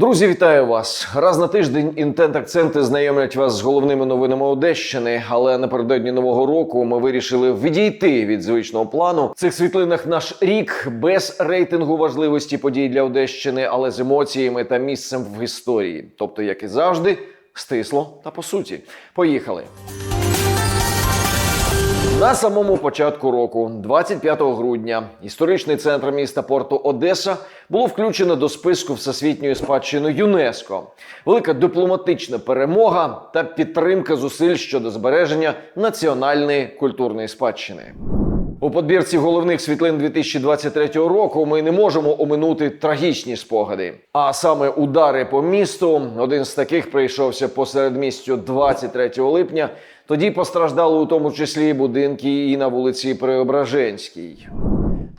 Друзі, вітаю вас! Раз на тиждень інтент акценти знайомлять вас з головними новинами Одещини. Але напередодні нового року ми вирішили відійти від звичного плану. В цих світлинах наш рік без рейтингу важливості подій для Одещини, але з емоціями та місцем в історії. Тобто, як і завжди, стисло та по суті. Поїхали. На самому початку року, 25 грудня, історичний центр міста порту Одеса було включено до списку всесвітньої спадщини ЮНЕСКО. Велика дипломатична перемога та підтримка зусиль щодо збереження національної культурної спадщини. У подбірці головних світлин 2023 року ми не можемо оминути трагічні спогади. А саме удари по місту. Один з таких прийшовся посеред містю 23 липня. Тоді постраждали у тому числі будинки і на вулиці Преображенській.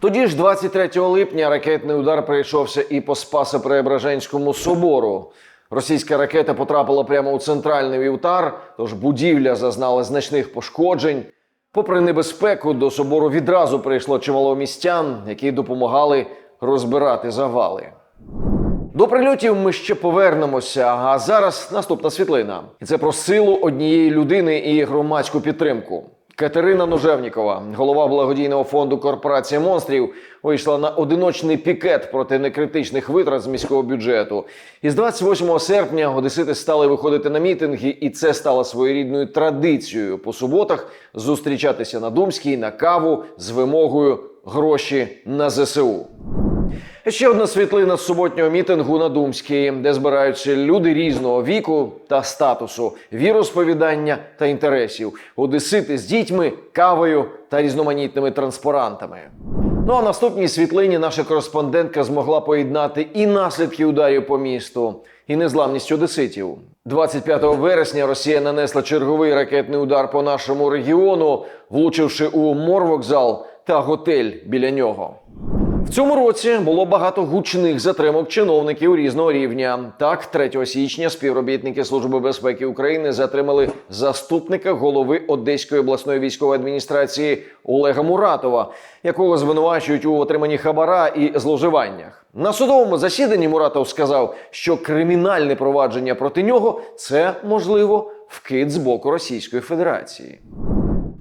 Тоді ж, 23 липня, ракетний удар прийшовся і по Спасо-Преображенському собору. Російська ракета потрапила прямо у центральний вівтар, тож будівля зазнала значних пошкоджень. Попри небезпеку, до собору відразу прийшло чимало містян, які допомагали розбирати завали. До прильотів ми ще повернемося. А зараз наступна світлина. І це про силу однієї людини і громадську підтримку. Катерина Ножевнікова, голова благодійного фонду Корпорація монстрів, вийшла на одиночний пікет проти некритичних витрат з міського бюджету. І з 28 серпня одесити стали виходити на мітинги, і це стало своєрідною традицією по суботах зустрічатися на Думській на каву з вимогою гроші на ЗСУ. Ще одна світлина з суботнього мітингу на Думській, де збираються люди різного віку та статусу, віросповідання та інтересів, одесити з дітьми, кавою та різноманітними транспарантами. Ну а наступній світлині наша кореспондентка змогла поєднати і наслідки ударів по місту, і незламність одеситів. 25 вересня Росія нанесла черговий ракетний удар по нашому регіону, влучивши у морвокзал та готель біля нього. Цьому році було багато гучних затримок чиновників різного рівня. Так, 3 січня співробітники Служби безпеки України затримали заступника голови Одеської обласної військової адміністрації Олега Муратова, якого звинувачують у отриманні хабара і зловживаннях. На судовому засіданні Муратов сказав, що кримінальне провадження проти нього це можливо вкид з боку Російської Федерації.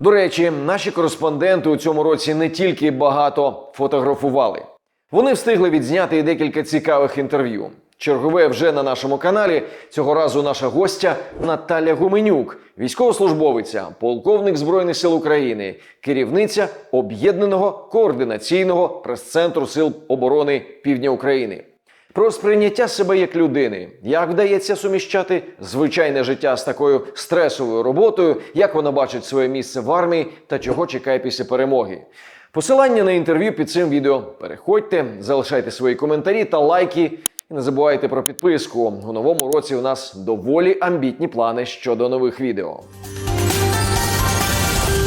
До речі, наші кореспонденти у цьому році не тільки багато фотографували, вони встигли відзняти і декілька цікавих інтерв'ю. Чергове вже на нашому каналі. Цього разу наша гостя Наталя Гуменюк, військовослужбовиця, полковник Збройних сил України, керівниця об'єднаного координаційного прес-центру Сил оборони Півдня України. Про сприйняття себе як людини, як вдається суміщати звичайне життя з такою стресовою роботою, як вона бачить своє місце в армії та чого чекає після перемоги. Посилання на інтерв'ю під цим відео переходьте, залишайте свої коментарі та лайки. І не забувайте про підписку. У новому році у нас доволі амбітні плани щодо нових відео.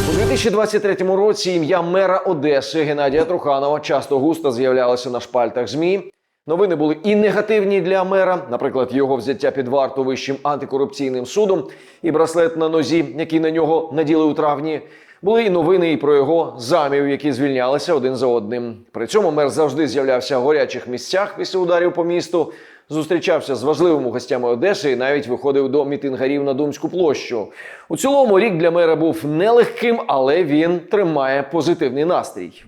У 2023 році ім'я мера Одеси Геннадія Труханова часто густо з'являлося на шпальтах ЗМІ. Новини були і негативні для мера, наприклад, його взяття під варту вищим антикорупційним судом і браслет на нозі, який на нього наділи у травні. Були і новини і про його замів, які звільнялися один за одним. При цьому мер завжди з'являвся в гарячих місцях після ударів по місту, зустрічався з важливими гостями Одеси і навіть виходив до мітингарів на Думську площу. У цілому рік для мера був нелегким, але він тримає позитивний настрій.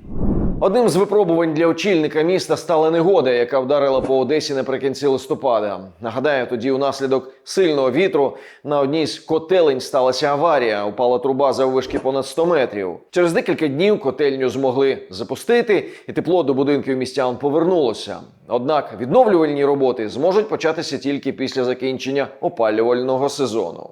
Одним з випробувань для очільника міста стала негода, яка вдарила по Одесі наприкінці листопада. Нагадаю, тоді унаслідок сильного вітру на одній з котелень сталася аварія. Упала труба заввишки понад 100 метрів. Через декілька днів котельню змогли запустити, і тепло до будинків містян повернулося. Однак відновлювальні роботи зможуть початися тільки після закінчення опалювального сезону.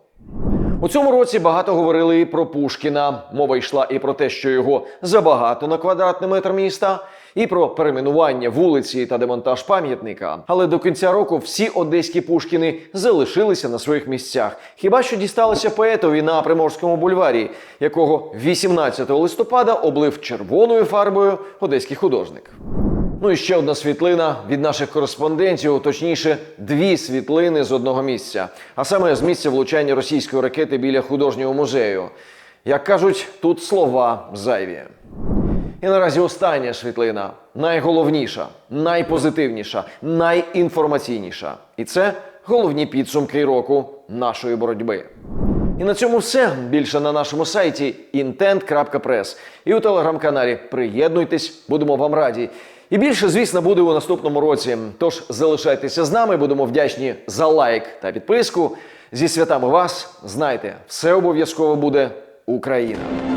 У цьому році багато говорили і про Пушкіна. Мова йшла і про те, що його забагато на квадратний метр міста, і про перейменування вулиці та демонтаж пам'ятника. Але до кінця року всі одеські Пушкіни залишилися на своїх місцях. Хіба що дісталося поетові на Приморському бульварі, якого 18 листопада облив червоною фарбою одеський художник. Ну і ще одна світлина від наших кореспондентів, точніше, дві світлини з одного місця, а саме з місця влучання російської ракети біля художнього музею. Як кажуть, тут слова зайві. І наразі остання світлина найголовніша, найпозитивніша, найінформаційніша. І це головні підсумки року нашої боротьби. І на цьому все. Більше на нашому сайті intent.press і у телеграм-каналі. Приєднуйтесь, будемо вам раді. І більше, звісно, буде у наступному році. Тож залишайтеся з нами, будемо вдячні за лайк та підписку. Зі святами вас знайте, все обов'язково буде Україна.